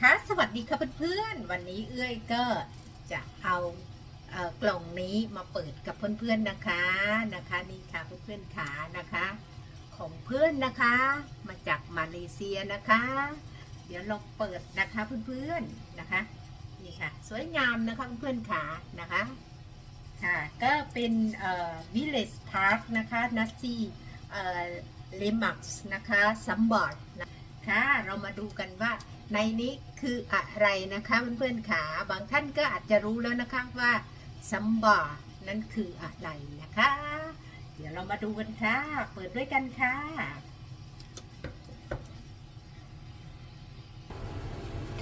คะ สวัสดีค่ะเพื่อนๆ วันนี้เอื้อยก็จะเอาเอ่อกล่องนี้มาเปิดกับเพื่อนๆนะคะนะคะนี่ค่ะเพื่อนๆขานะคะ ของเพื่อนนะคะ มาจากมาเลเซียนะคะ เดี๋ยวเราเปิดนะคะเพื่อนๆนะคะนี่ค่ะ สวยงามนะคะเพื่อนๆขานะคะค่ะก็เป็นเอ่อ village park นะคะนัสซี่เอ่อเลมักส์นะคะซัมบอร์ดนะคะเรามาดูกันว่า ในนี้คืออะไรนะคะเพื่อนๆขาบางท่านก็อาจจะรู้แล้วนะคะว่าซัมบานั้นคืออะไรนะคะ เดี๋ยวเรามาดูกันค่ะ เปิดด้วยกันค่ะ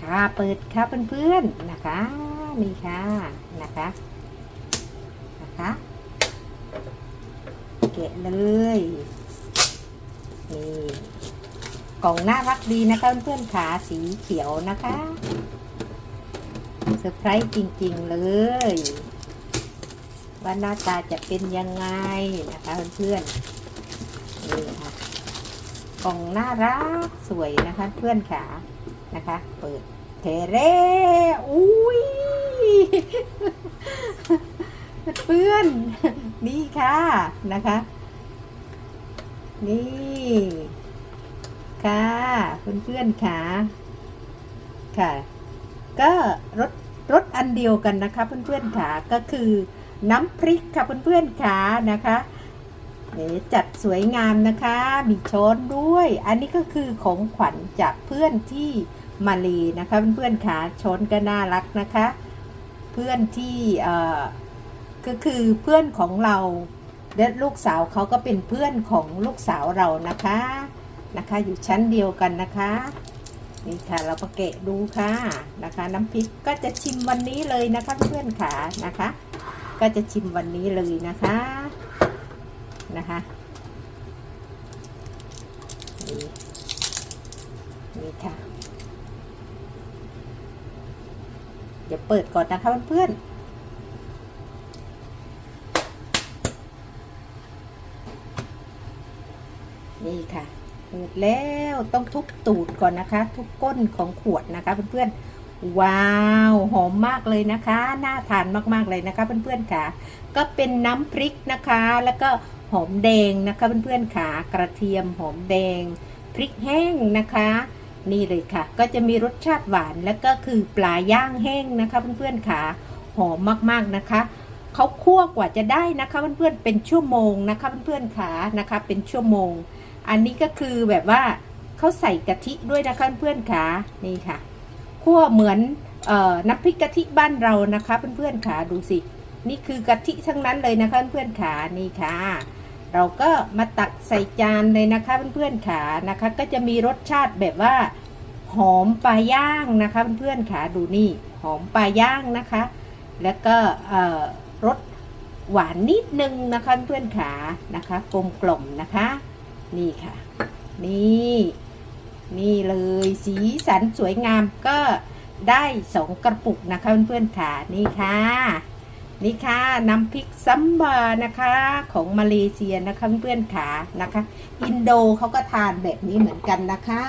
ค่ะเปิดค่ะเพื่อนๆนะคะนี่ค่ะนะคะนะคะเกะเลยนี่ กล่องน่ารักดีนะคะเพื่อนๆขาสีเขียวนะคะเซอร์ไพรส์จริงๆเลยว่าหน้าตาจะเป็นยังไงนะคะเพื่อนๆนี่ค่ะกล่องน่ารักสวยนะคะ เพื่อนขานะคะ เปิดเทเร่อุ้ยเพื่อนนี่ค่ะนะคะ นี่ ค่ะเพื่อนๆค่ะค่ะ ก็รสรสอันเดียวกันนะคะเพื่อนๆค่ะก็คือน้ำพริกค่ะเพื่อนๆค่ะนะคะเนี่จัดสวยงามนะคะ มีช้อนด้วย อันนี้ก็คือของขวัญจากเพื่อนที่มาเลนะคะเพื่อนๆค่ะช้อนก็น่ารักนะคะ เพื่อนที่เอ่อก็คือเพื่อนของเราและลูกสาวเขาก็เป็นเพื่อนของลูกสาวเรานะคะ นะคะ อยู่ชั้นเดียวกันนะคะนี่ค่ะเราประเกะดูค่ะนะคะ น้ำพริกก็จะชิมวันนี้เลยนะคะเพื่อนขานะคะ ก็จะชิมวันนี้เลยนะคะนะคะนี่นี่ค่ะ เดี๋ยวเปิดก่อนนะคะเพื่อนนี่ค่ะ เปิดแล้วต้องทุบตูดก่อนนะคะ ทุบก้นของขวดนะคะเพื่อนๆว้าวหอมมากเลยนะคะน่าทานมากๆเลยนะคะ เพื่อนๆค่ะ ก็เป็นน้ำพริกนะคะ แล้วก็หอมแดงนะคะเพื่อนๆค่ะกระเทียมหอมแดง พริกแห้งนะคะ นี่เลยค่ะ ก็จะมีรสชาติหวานแล้วก็คือปลาย่างแห้งนะคะเพื่อนๆค่ะหอมมากๆนะคะเขาคั่วกว่าจะได้นะคะเพื่อนๆเป็นชั่วโมงนะคะเพื่อนๆค่ะนะคะ เป็นชั่วโมง อันนี้ก็คือแบบว่าเขาใส่กะทิด้วยนะคะเพื่อนๆค่ะนี่ค่ะคั่วเหมือนออน้ำพริกกะทิบ้านเรานะคะเพื่อนๆค่ะดูสิ นี่คือกะทิทั้งนั้นเลยนะคะเพื่อนๆขานี่ค่ะ เราก็มาตักใส่จานเลยนะคะเพื่อนๆขานะคะ ก็จะมีรสชาติแบบว่าหอมปลาย่างนะคะเพื่อนๆขาดูนี่หอมปลาย่างนะคะ แล้วก็รสหวานนิดนึงนะคะเพื่อนขานะคะกลมกล่อมนะคะ นี่ค่ะ นี่ นี่เลยสีสันสวยงามก็ได้สองกระปุกนะคะเพื่อนๆค่ะนี่ค่ะ นี่ค่ะน้ำพริกซัมบานะคะของมาเลเซียนะคะเพื่อนๆค่ะนะคะ อินโดเขาก็ทานแบบนี้เหมือนกันนะคะ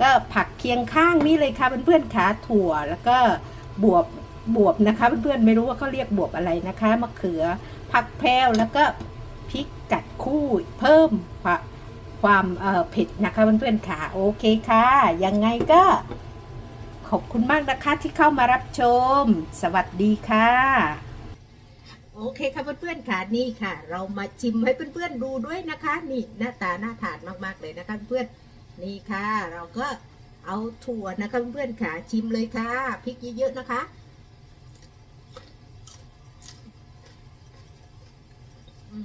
ก็ผักเคียงข้างนี่เลยค่ะเพื่อนๆค่ะถั่วแล้วก็บวบบวบนะคะเพื่อนๆไม่รู้ว่าเขาเรียกบวบอะไรนะคะมะเขือผักแพรวแล้วก็พริกกัดคู่เพิ่ม ความเอ่อเผ็ดนะคะเพื่อนๆค่ะ โอเคค่ะ ยังไงก็ขอบคุณมากนะคะที่เข้ามารับชม สวัสดีค่ะ โอเคค่ะเพื่อนๆค่ะนี่ค่ะ เรามาชิมให้เพื่อนๆดูด้วยนะคะ นี่หน้าตาน่าทานมากๆเลยนะคะเพื่อนนี่ค่ะ เราก็เอาถั่วนะคะเพื่อนๆค่ะชิมเลยค่ะพริกเยอะๆนะคะอื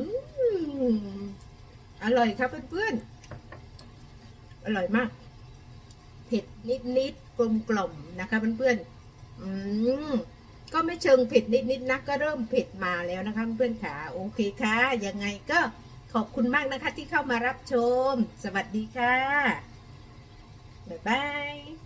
ม อร่อยครับเพื่อนๆ อร่อยมาก เผ็ดนิดๆ กลมๆนะคะเพื่อนๆ อืมก็ไม่เชิงเผ็ดนิดๆนะก็เริ่มเผ็ดมาแล้วนะคะเพื่อนขาโอเคค่ะ ยังไงก็ขอบคุณมากนะคะที่เข้ามารับชม สวัสดีค่ะ บ๊ายบาย